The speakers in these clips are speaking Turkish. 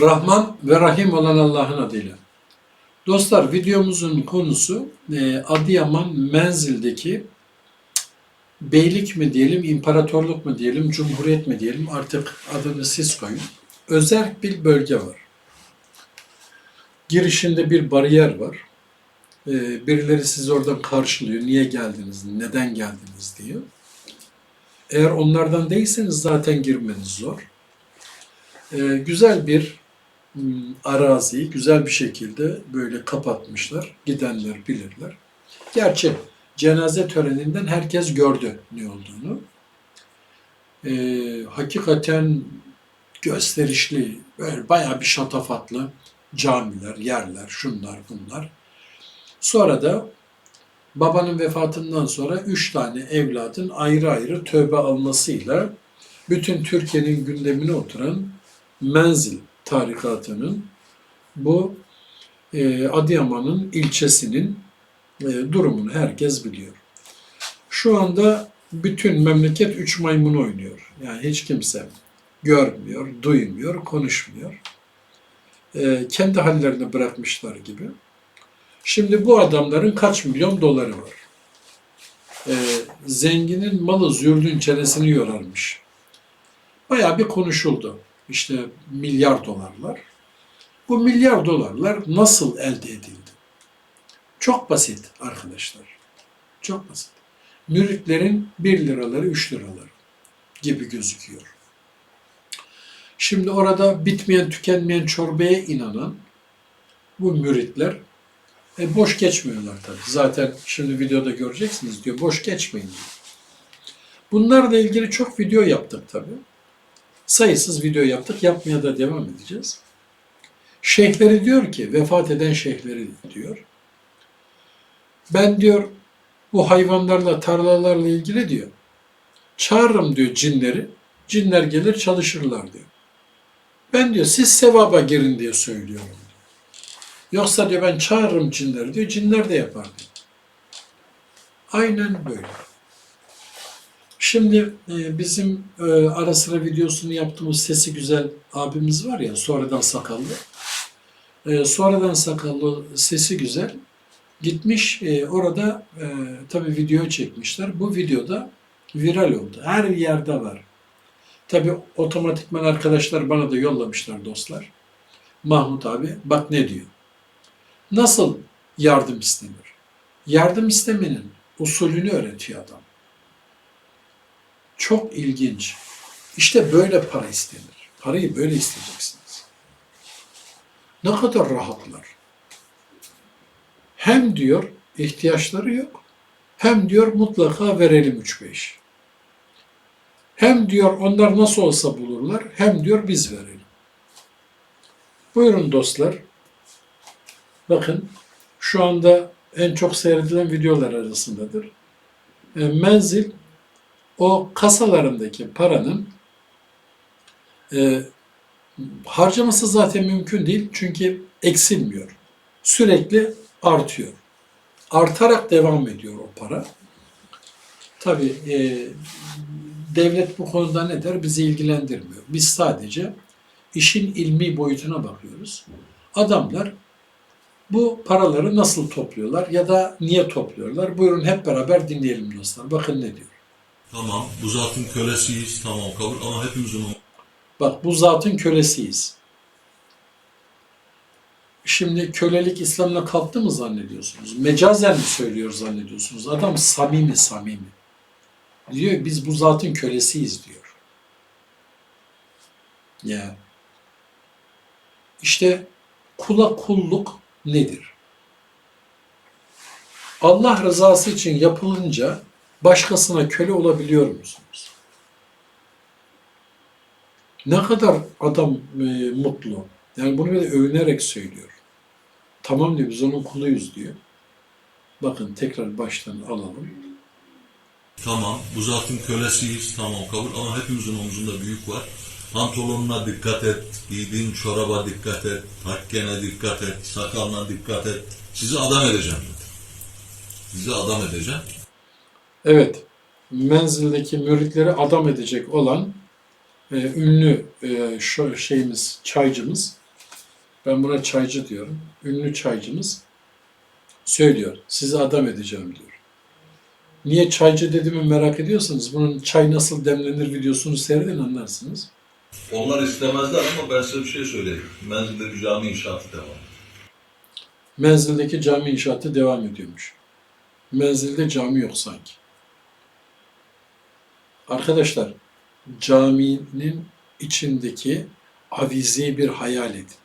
Rahman ve Rahim olan Allah'ın adıyla. Dostlar videomuzun konusu e, Adıyaman Menzil'deki beylik mi diyelim, imparatorluk mu diyelim, cumhuriyet mi diyelim artık adını siz koyun. Özel bir bölge var. Girişinde bir bariyer var. E, birileri sizi oradan karşılıyor. Niye geldiniz, neden geldiniz diyor. Eğer onlardan değilseniz zaten girmeniz zor. E, güzel bir araziyi güzel bir şekilde böyle kapatmışlar. Gidenler bilirler. Gerçi cenaze töreninden herkes gördü ne olduğunu. Ee, hakikaten gösterişli, böyle bayağı bir şatafatlı camiler, yerler, şunlar bunlar. Sonra da babanın vefatından sonra üç tane evladın ayrı ayrı tövbe almasıyla bütün Türkiye'nin gündemine oturan Menzil tarikatının bu e, Adıyaman'ın ilçesinin e, durumunu herkes biliyor. Şu anda bütün memleket üç maymun oynuyor. Yani hiç kimse görmüyor, duymuyor, konuşmuyor. E, kendi hallerine bırakmışlar gibi. Şimdi bu adamların kaç milyon doları var? E, zenginin malı zürdün çenesini yorarmış. Bayağı bir konuşuldu. İşte milyar dolarlar. Bu milyar dolarlar nasıl elde edildi? Çok basit arkadaşlar. Çok basit. Müritlerin 1 liraları 3 liraları gibi gözüküyor. Şimdi orada bitmeyen tükenmeyen çorbaya inanan bu müritler e, boş geçmiyorlar tabii. Zaten şimdi videoda göreceksiniz diyor. Boş geçmeyin diyor. Bunlarla ilgili çok video yaptık tabii. Sayısız video yaptık. Yapmaya da devam edeceğiz. Şeyhleri diyor ki, vefat eden şeyhleri diyor. Ben diyor bu hayvanlarla, tarlalarla ilgili diyor. Çağırırım diyor cinleri. Cinler gelir çalışırlar diyor. Ben diyor siz sevaba girin diye söylüyorum. Yoksa diyor ben çağırırım cinleri diyor. Cinler de yapar diyor. Aynen böyle. Şimdi e, bizim e, ara sıra videosunu yaptığımız sesi güzel abimiz var ya sonradan sakallı. E, sonradan sakallı sesi güzel. Gitmiş orada tabii video çekmişler. Bu videoda viral oldu. Her yerde var. Tabii otomatikman arkadaşlar bana da yollamışlar dostlar. Mahmut abi bak ne diyor. Nasıl yardım istenir? Yardım istemenin usulünü öğretiyor adam. Çok ilginç. İşte böyle para istenir. Parayı böyle isteyeceksiniz. Ne kadar rahatlar. Hem diyor ihtiyaçları yok, hem diyor mutlaka verelim 3-5. Hem diyor onlar nasıl olsa bulurlar, hem diyor biz verelim. Buyurun dostlar. Bakın şu anda en çok seyredilen videolar arasındadır. E, Menzil o kasalarındaki paranın e, harcaması zaten mümkün değil çünkü eksilmiyor. Sürekli artıyor. Artarak devam ediyor o para. Tabii e, devlet bu konuda ne der bizi ilgilendirmiyor. Biz sadece işin ilmi boyutuna bakıyoruz. Adamlar bu paraları nasıl topluyorlar ya da niye topluyorlar? Buyurun hep beraber dinleyelim dostlar. Bakın ne diyor. Tamam, bu zatın kölesiyiz, tamam kabul ama hepimizin Bak bu zatın kölesiyiz. Şimdi kölelik İslam'la kalktı mı zannediyorsunuz? Mecazen mi söylüyor zannediyorsunuz? Adam samimi samimi. Diyor biz bu zatın kölesiyiz diyor. Ya. İşte kula kulluk nedir? Allah rızası için yapılınca başkasına köle olabiliyor musunuz? Ne kadar adam e, mutlu. Yani bunu böyle övünerek söylüyor. Tamam diyor biz onun kuluyuz diyor. Bakın tekrar baştan alalım. Tamam, bu zatın kölesiyiz, tamam kabul ama hepimizin omzunda büyük var. Pantolonuna dikkat et, giydiğin çoraba dikkat et, takkene dikkat et, sakalına dikkat et. Sizi adam edeceğim. Sizi adam edeceğim. Evet, menzildeki müritleri adam edecek olan e, ünlü e, şu şeyimiz, çaycımız Ben buna çaycı diyorum. Ünlü çaycımız söylüyor. Sizi adam edeceğim diyor. Niye çaycı dediğimi merak ediyorsanız bunun çay nasıl demlenir videosunu seyredin anlarsınız. Onlar istemezler ama ben size bir şey söyleyeyim. Menzilde bir cami inşaatı devam. Menzildeki cami inşaatı devam ediyormuş. Menzilde cami yok sanki. Arkadaşlar caminin içindeki avizeyi bir hayal edin.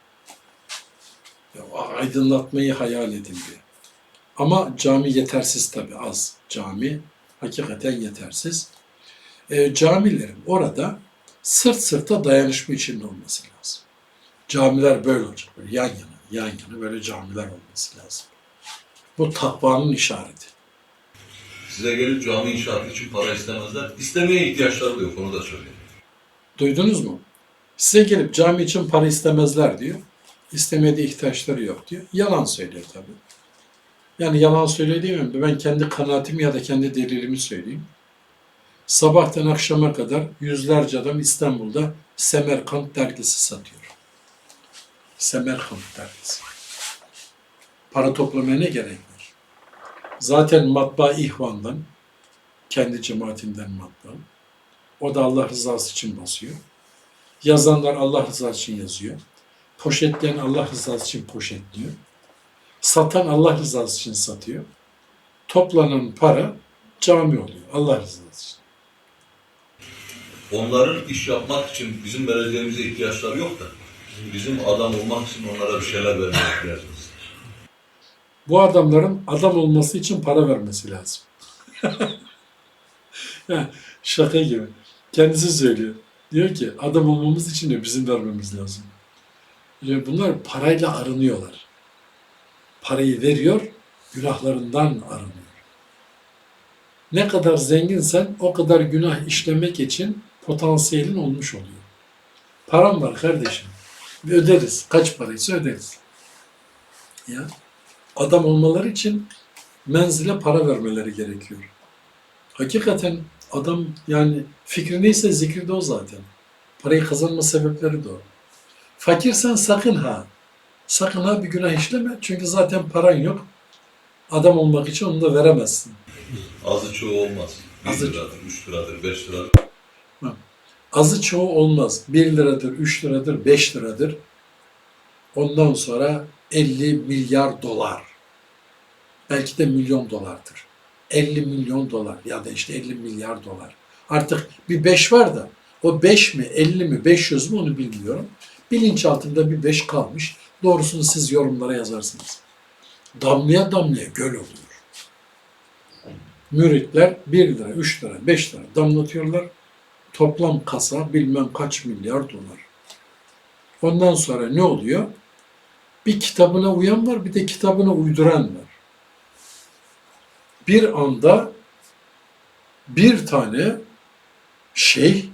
Aydınlatmayı hayal edin diye. Ama cami yetersiz tabi az. Cami hakikaten yetersiz. E, camilerin orada sırt sırta dayanışma içinde olması lazım. Camiler böyle olacak. Böyle yan yana, yan yana böyle camiler olması lazım. Bu takvanın işareti. Size gelip cami inşaatı için para istemezler. İstemeye ihtiyaçları yok onu da söyleyeyim. Duydunuz mu? Size gelip cami için para istemezler diyor. İstemediği ihtiyaçları yok diyor. Yalan söylüyor tabii. Yani yalan söylüyor diyemem de ben kendi kanaatimi ya da kendi delilimi söyleyeyim. Sabahtan akşama kadar yüzlerce adam İstanbul'da Semerkant dergisi satıyor. Semerkant dergisi. Para toplamaya ne gerek? Zaten matbaa İhvan'dan, kendi cemaatinden matbaa. O da Allah rızası için basıyor. Yazanlar Allah rızası için yazıyor. Poşetleyen Allah rızası için poşetliyor. Satan Allah rızası için satıyor. Toplanan para cami oluyor Allah rızası için. Onların iş yapmak için bizim vereceğimize ihtiyaçları yok da bizim adam olmak için onlara bir şeyler ihtiyacımız var. Bu adamların adam olması için para vermesi lazım. Ya, Şaka gibi. Kendisi söylüyor. Diyor ki adam olmamız için de bizim vermemiz lazım. Yani bunlar parayla arınıyorlar. Parayı veriyor, günahlarından arınıyor. Ne kadar zenginsen o kadar günah işlemek için potansiyelin olmuş oluyor. Param var kardeşim. Öderiz. Kaç paraysa öderiz. Ya adam olmaları için menzile para vermeleri gerekiyor. Hakikaten adam yani fikri neyse zikri de o zaten. Parayı kazanma sebepleri de o. Fakirsen sakın ha. Sakın ha bir günah işleme. Çünkü zaten paran yok. Adam olmak için onu da veremezsin. Azı çoğu olmaz. 1 Azı- liradır, 3 liradır, 5 liradır. Azı çoğu olmaz. 1 liradır, 3 liradır, 5 liradır. Ondan sonra 50 milyar dolar. Belki de milyon dolardır. 50 milyon dolar ya da işte 50 milyar dolar. Artık bir 5 var da o 5 mi, 50 mi, 500 mü onu bilmiyorum. Bilinçaltımda bir 5 kalmış. Doğrusunu siz yorumlara yazarsınız. Damlaya damlaya göl oluyor. Müritler 1 lira, 3 lira, 5 lira damlatıyorlar. Toplam kasa bilmem kaç milyar dolar. Ondan sonra ne oluyor? Bir kitabına uyan var, bir de kitabına uyduran var. Bir anda bir tane şey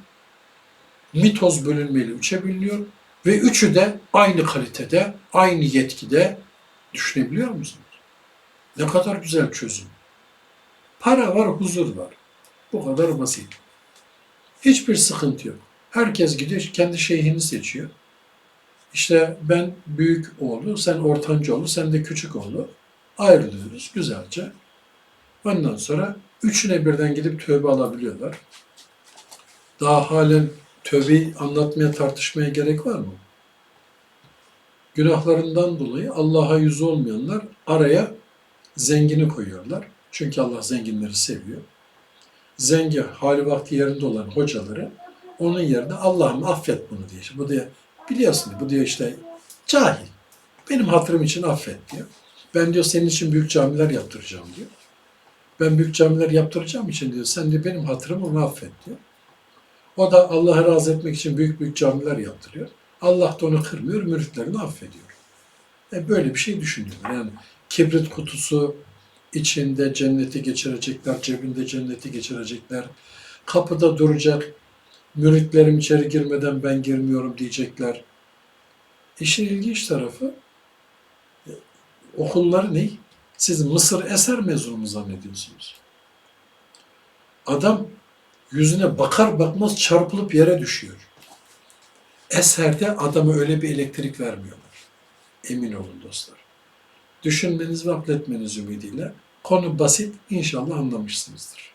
mitoz bölünmeli uçabiliyor ve üçü de aynı kalitede, aynı yetkide düşünebiliyor musunuz? Ne kadar güzel çözüm. Para var, huzur var. Bu kadar basit. Hiçbir sıkıntı yok. Herkes gidiyor, kendi şeyhini seçiyor. İşte ben büyük oğlu, sen ortanca oğlu, sen de küçük oğlu. Ayrılıyoruz güzelce. Ondan sonra üçüne birden gidip tövbe alabiliyorlar. Daha halen tövbeyi anlatmaya, tartışmaya gerek var mı? Günahlarından dolayı Allah'a yüzü olmayanlar araya zengini koyuyorlar. Çünkü Allah zenginleri seviyor. Zengin, hali vakti yerinde olan hocaları onun yerine Allah'ım affet bunu diye. Bu diye biliyorsun bu diyor işte cahil. Benim hatırım için affet diyor. Ben diyor senin için büyük camiler yaptıracağım diyor. Ben büyük camiler yaptıracağım için diyor. Sen de benim hatırımı onu affet diyor. O da Allah'ı razı etmek için büyük büyük camiler yaptırıyor. Allah da onu kırmıyor, müritlerini affediyor. E böyle bir şey düşünüyorlar. Yani kibrit kutusu içinde cenneti geçirecekler, cebinde cenneti geçirecekler. Kapıda duracak, müritlerim içeri girmeden ben girmiyorum diyecekler. İşin ilginç tarafı okulları ne? Siz Mısır Eser mezunu mu zannediyorsunuz? Adam yüzüne bakar bakmaz çarpılıp yere düşüyor. Eser'de adama öyle bir elektrik vermiyorlar. Emin olun dostlar. Düşünmeniz ve akletmeniz ümidiyle konu basit inşallah anlamışsınızdır.